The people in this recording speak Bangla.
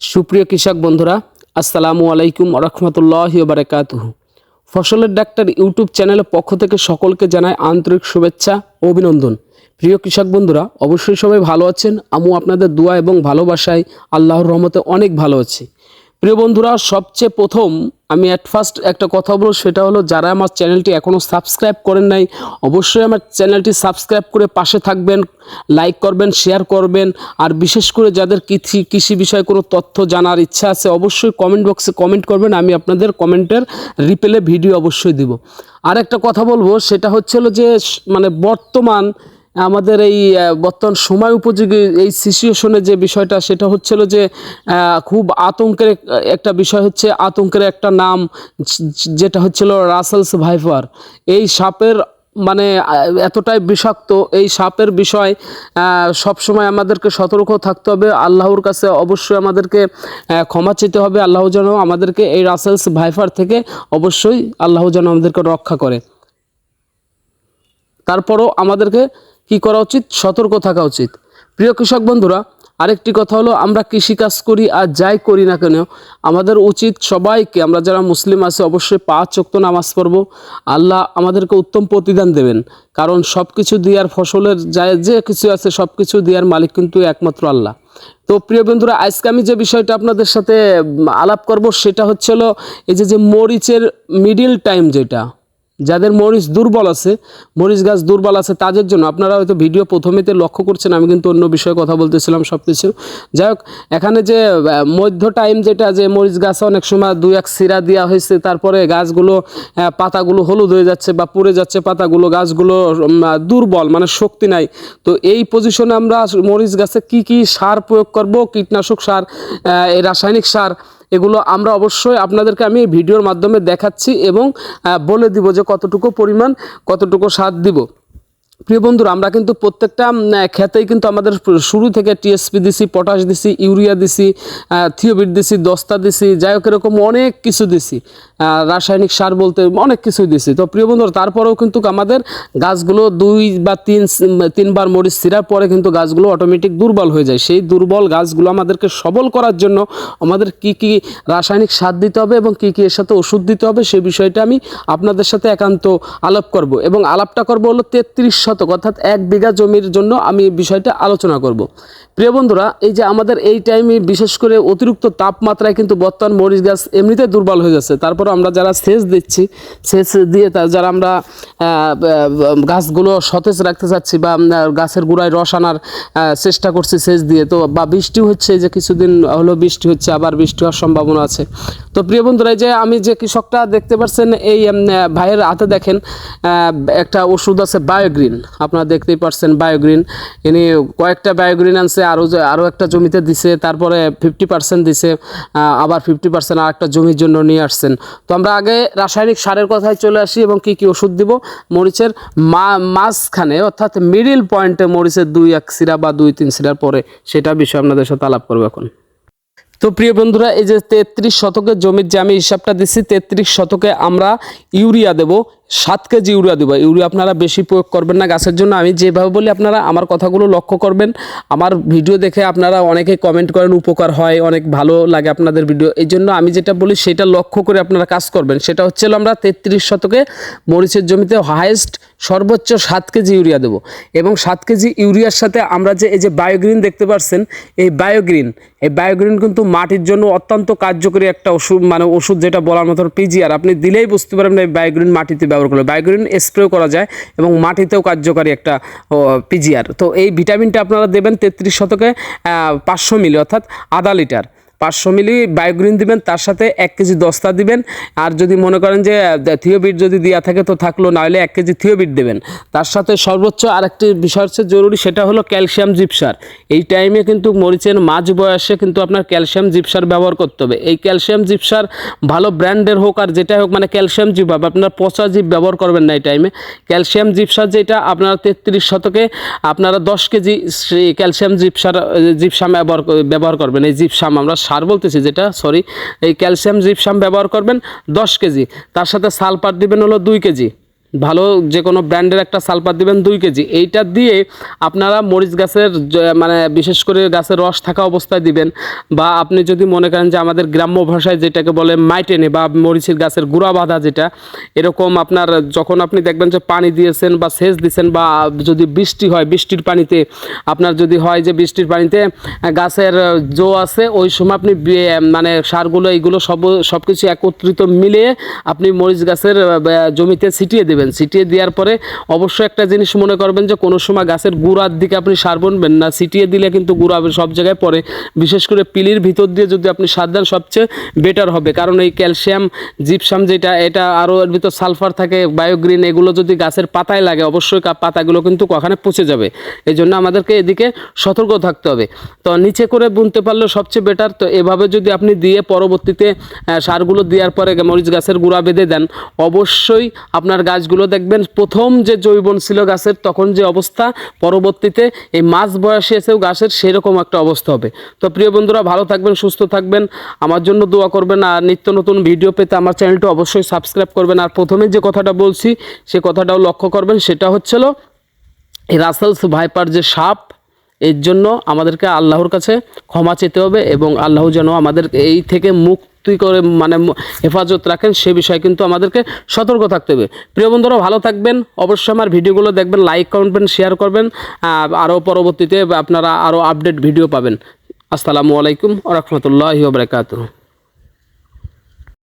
সুপ্রিয় কৃষক বন্ধুরা, আসসালামু আলাইকুম রহমতুল্লাহ বারাকাতুহু ফসলের ডাক্তার ইউটিউব চ্যানেলের পক্ষ থেকে সকলকে জানায় আন্তরিক শুভেচ্ছা ও অভিনন্দন। প্রিয় কৃষক বন্ধুরা, অবশ্যই সবাই ভালো আছেন। আমু আপনাদের দোয়া এবং ভালোবাসায় আল্লাহর রহমতে অনেক ভালো আছি। প্রিয় বন্ধুরা, সবচেয়ে প্রথম আমি অ্যাট ফার্স্ট একটা কথা বলব, সেটা হলো যারা আমার চ্যানেলটি এখনও সাবস্ক্রাইব করেন নাই, অবশ্যই আমার চ্যানেলটি সাবস্ক্রাইব করে পাশে থাকবেন লাইক করবেন শেয়ার করবেন, আর বিশেষ করে যাদের কৃষি কৃষি বিষয়ে কোনো তথ্য জানার ইচ্ছা আছে, অবশ্যই কমেন্ট বক্সে কমেন্ট করবেন, আমি আপনাদের কমেন্টের রিপ্লে ভিডিও অবশ্যই দিব। আর একটা কথা বলব, সেটা হচ্ছে হলো যে মানে বর্তমান আমাদের এই বর্তমান সময় উপযোগী এই সিচুয়েশনে যে বিষয়টা, সেটা হচ্ছিল যে খুব আতঙ্কের একটা বিষয় হচ্ছে আতঙ্কের একটা নাম, যেটা হচ্ছিল রাসেলস ভাইফার। এই সাপের মানে এতটাই বিষাক্ত, এই সাপের বিষয় সব সময় আমাদেরকে সতর্ক থাকতে হবে। আল্লাহর কাছে অবশ্যই আমাদেরকে ক্ষমা চেতে হবে। আল্লাহ যেন আমাদেরকে এই রাসেলস ভাইফার থেকে অবশ্যই আল্লাহ যেন আমাদেরকে রক্ষা করে। তারপরও আমাদেরকে কি করা উচিত? সতর্ক থাকা উচিত। প্রিয় কৃষক বন্ধুরা, আরেকটি কথা হলো, আমরা কৃষিকাজ করি আর যাই করি না কেন, আমাদের উচিত সবাইকে, আমরা যারা মুসলিম আছি, অবশ্যই পাঁচ চক্ত নামাজ পড়ব। আল্লাহ আমাদেরকে উত্তম প্রতিদান দেবেন। কারণ সব কিছু দেওয়ার ফসলের যা যে কিছু আছে সব কিছু দেওয়ার মালিক কিন্তু একমাত্র আল্লাহ। তো প্রিয় বন্ধুরা, আজকে আমি যে বিষয়টা আপনাদের সাথে আলাপ করব, সেটা হচ্ছে হলো এই যে যে মরিচের মিডিল টাইম যেটা যাদের মরিচ দুর্বল আছে, মরিচ গাছ দুর্বল আছে তাদের জন্য আপনারা হয়তো ভিডিও প্রথমেতে লক্ষ্য করছেন, আমি কিন্তু অন্য বিষয়ে কথা বলতেছিলাম সব কিছু যাই হোক, এখানে যে মধ্য টাইম যেটা যে মরিচ গাছে অনেক সময় দুই এক সিরা দেওয়া হয়েছে, তারপরে গাছগুলো পাতাগুলো হলুদ হয়ে যাচ্ছে বা পুড়ে যাচ্ছে, পাতাগুলো, গাছগুলো দুর্বল মানে শক্তি নাই। তো এই পজিশনে আমরা মরিচ গাছে কি কি সার প্রয়োগ করব? কীটনাশক সার রাসায়নিক সার এগুলো আমরা অবশ্যই আপনাদেরকে আমি এই ভিডিওর মাধ্যমে দেখাচ্ছি এবং বলে দিব যে কতটুকু পরিমাণ, কতটুকু সার দিব। প্রিয় বন্ধুরা, আমরা কিন্তু প্রত্যেকটা ক্ষেতেই কিন্তু আমাদের শুরু থেকে টিএসপি দিছি পটাশ দিছি ইউরিয়া দিছি থিওবিট দিছি, দস্তা দিছি, যাই হোক এরকম অনেক কিছু দিছি। রাসায়নিক সার বলতে অনেক কিছুই দিছি। তো প্রিয় বন্ধুরা, তারপরেও কিন্তু আমাদের গাছগুলো দুই বা তিন তিনবার মরিচ ছিঁড়ার পরে কিন্তু গাছগুলো অটোমেটিক দুর্বল হয়ে যায়। সেই দুর্বল গাছগুলো আমাদেরকে সবল করার জন্য আমাদের কি কি রাসায়নিক সার দিতে হবে এবং কি কি এর সাথে ওষুধ দিতে হবে সেই বিষয়টা আমি আপনাদের সাথে একান্ত আলাপ করব। এবং আলাপটা করব হলো তেত্রিশ শতক অর্থাৎ এক বিঘা জমির জন্য আমি বিষয়টা আলোচনা করব। প্রিয় বন্ধুরা, এই যে আমাদের এই টাইমে বিশেষ করে অতিরিক্ত তাপমাত্রায় কিন্তু বর্তমান মরিচ গাছ এমনিতে দুর্বল হয়ে যাচ্ছে। তারপর আমরা যারা সেচ দিচ্ছি, সেচ দিয়ে যারা আমরা গাছগুলো সতেজ রাখতে চাচ্ছি বা গাছের গোড়ায় রস আনার চেষ্টা করছি সেচ দিয়ে, তো বা বৃষ্টি হচ্ছে যে কিছুদিন হলো বৃষ্টি হচ্ছে, আবার বৃষ্টি হওয়ার সম্ভাবনা আছে। তো প্রিয় বন্ধুরা, এই যে আমি যে কৃষকটা দেখতে পাচ্ছেন, এই ভাইয়ের হাতে দেখেন একটা ওষুধ আছে বায়োগ্রিন আপনারা দেখতেই পাচ্ছেন বায়োগ্রিন ইনি কয়েকটা বায়োগ্রিন আনছে আরও আরও একটা জমিতে দিছে, তারপরে ফিফটি পার্সেন্ট দিছে আবার ফিফটি পার্সেন্ট আর একটা জমির জন্য নিয়ে আসছেন। তো আমরা আগে রাসায়নিক সারের কথায় চলে আসি এবং কি কি ওষুধ দিব। মরিচের মা, মাঝখানে, অর্থাৎ মিডিল পয়েন্টে মরিচের দুই, এক সিরা বা দুই, তিন সিরার পরে সেটা বিষয়ে আপনাদের সাথে আলাপ করব এখন। তো প্রিয় বন্ধুরা, এই যে তেত্রিশ শতকের জমির যে আমি হিসাবটা দিচ্ছি তেত্রিশ শতকে আমরা ইউরিয়া দেব। সাত কেজি ইউরিয়া দেবো। ইউরিয়া আপনারা বেশি প্রয়োগ করবেন না গাছের জন্য। আমি যেভাবে বলি, আপনারা আমার কথাগুলো লক্ষ্য করবেন। আমার ভিডিও দেখে আপনারা অনেকে কমেন্ট করেন, উপকার হয়, অনেক ভালো লাগে আপনাদের ভিডিও। এই জন্য আমি যেটা বলি, সেটা লক্ষ্য করে আপনারা কাজ করবেন। সেটা হচ্ছে আমরা তেত্রিশ শতকে মরিচের জমিতে হায়েস্ট সর্বোচ্চ সাত কেজি ইউরিয়া দেবো। এবং সাত কেজি ইউরিয়ার সাথে আমরা যে, এই যে বায়োগ্রিন দেখতে পাচ্ছেন এই বায়োগ্রিন এই বায়োগ্রিন কিন্তু মাটির জন্য অত্যন্ত কার্যকরী একটা ওষুধ। মানে ওষুধ যেটা বলার মতো পিজিআর আপনি দিলেই বুঝতে পারবেন এই বায়োগ্রিন মাটিতে ব্যবহার করলে বায়োগ্রিন স্প্রেও করা যায় এবং মাটিতেও কার্যকারী একটা পিজিআর তো এই ভিটামিনটা আপনারা দেবেন তেত্রিশ শতকে পাঁচশো মিলি, অর্থাৎ আধা লিটার। পাঁচশো মিলি বায়োগ্রিন দিবেন, তার সাথে এক কেজি দস্তা দিবেন। আর যদি মনে করেন যে থিওবিট যদি দেওয়া থাকে তো থাকল, নাহলে এক কেজি থিওবিট দেবেন। তার সাথে সর্বোচ্চ আরেকটি বিষয় হচ্ছে জরুরি, সেটা হলো ক্যালসিয়াম জিপসার। এই টাইমে কিন্তু মরিচের মাঝ বয়সে কিন্তু আপনার ক্যালসিয়াম জিপসার ব্যবহার করতে হবে। এই ক্যালসিয়াম জিপসার ভালো ব্র্যান্ডের হোক আর যেটাই হোক মানে ক্যালসিয়াম জিপ হবে আপনার পচা জিপ ব্যবহার করবেন না এই টাইমে। ক্যালসিয়াম জিপসার যেটা আপনারা তেত্রিশ শতকে আপনারা দশ কেজি ক্যালসিয়াম জিপসার, জিপসাম ব্যবহার ব্যবহার করবেন। এই জিপসাম আমরা সার বলতেছি যেটা সরি এই ক্যালসিয়াম জিপসাম ব্যবহার করবেন দশ কেজি, তার সাথে সালফার দিবেন হলো দুই কেজি। ভালো যে কোনো ব্র্যান্ডের একটা সালফার দিবেন দুই কেজি। এইটা দিয়ে আপনারা মরিচ গাছের মানে বিশেষ করে গাছের রস থাকা অবস্থায় দিবেন বা আপনি যদি মনে করেন যে আমাদের গ্রাম্য ভাষায় যেটাকে বলে মাইটেনে বা মরিচের গাছের গুঁড়া বাঁধা যেটা, এরকম আপনার যখন আপনি দেখবেন যে পানি দিয়েছেন বা সেচ দিয়েছেন বা যদি বৃষ্টি হয়, বৃষ্টির পানিতে, আপনার যদি হয় যে বৃষ্টির পানিতে গাছের জো আছে, ওই সময় আপনি মানে সারগুলো, এইগুলো সব সব কিছু একত্রিত মিলিয়ে আপনি মরিচ গাছের জমিতে ছিটিয়ে দেবেন। ছিটিয়ে দেওয়ার পরে অবশ্যই একটা জিনিস মনে করবেন যে কোনো সময় গাছের গুঁড়ার দিকে আপনি সার বনবেন না। ছিটিয়ে দিলে কিন্তু গুঁড়া সব জায়গায় পড়ে। বিশেষ করে পিলির ভিতর দিয়ে যদি আপনি সার দেন সবচেয়ে বেটার হবে। কারণ এই ক্যালসিয়াম, জিপসাম যেটা, এটা আরও এর ভিতর সালফার থাকে, বায়োগ্রিন, এগুলো যদি গাছের পাতায় লাগে, অবশ্যই পাতাগুলো কিন্তু ওখানে পচে যাবে। এই জন্য আমাদেরকে এদিকে সতর্ক থাকতে হবে। তো নিচে করে বুনতে পারলে সবচেয়ে বেটার তো এভাবে যদি আপনি দিয়ে পরবর্তীতে সারগুলো দেওয়ার পরে মরিচ গাছের গুঁড়া বেঁধে দেন, অবশ্যই আপনার গাছগুলো দেখবেন, প্রথম যে জৈবন ছিল গাছের, তখন যে অবস্থা, পরবর্তীতে এই মাঝ বয়সে এসেও গাছের সেরকম একটা অবস্থা হবে। তো প্রিয় বন্ধুরা, ভালো থাকবেন, সুস্থ থাকবেন। আমার জন্য দোয়া করবেন আর নিত্য নতুন ভিডিও পেতে আমার চ্যানেলটা অবশ্যই সাবস্ক্রাইব করবেন। আর প্রথমে যে কথাটা বলছি, সে কথাটাও লক্ষ্য করবেন, সেটা হচ্ছিল রাসেলস ভাইপার যে সাপ এর জন্য আমাদেরকে আল্লাহর কাছে ক্ষমা চেতে হবে এবং আল্লাহ যেন আমাদের এই থেকে মুক্তি করে মানে হেফাজত রাখেন, সে বিষয়ে কিন্তু আমাদেরকে সতর্ক থাকতে হবে। প্রিয় বন্ধুরা, ভালো থাকবেন। অবশ্যই আমার ভিডিওগুলো দেখবেন লাইক করবেন শেয়ার করবেন। আরও পরবর্তীতে আপনারা আরও আপডেট ভিডিও পাবেন। আসসালামু আলাইকুম রহমতুল্লাহ বারকাতুহ।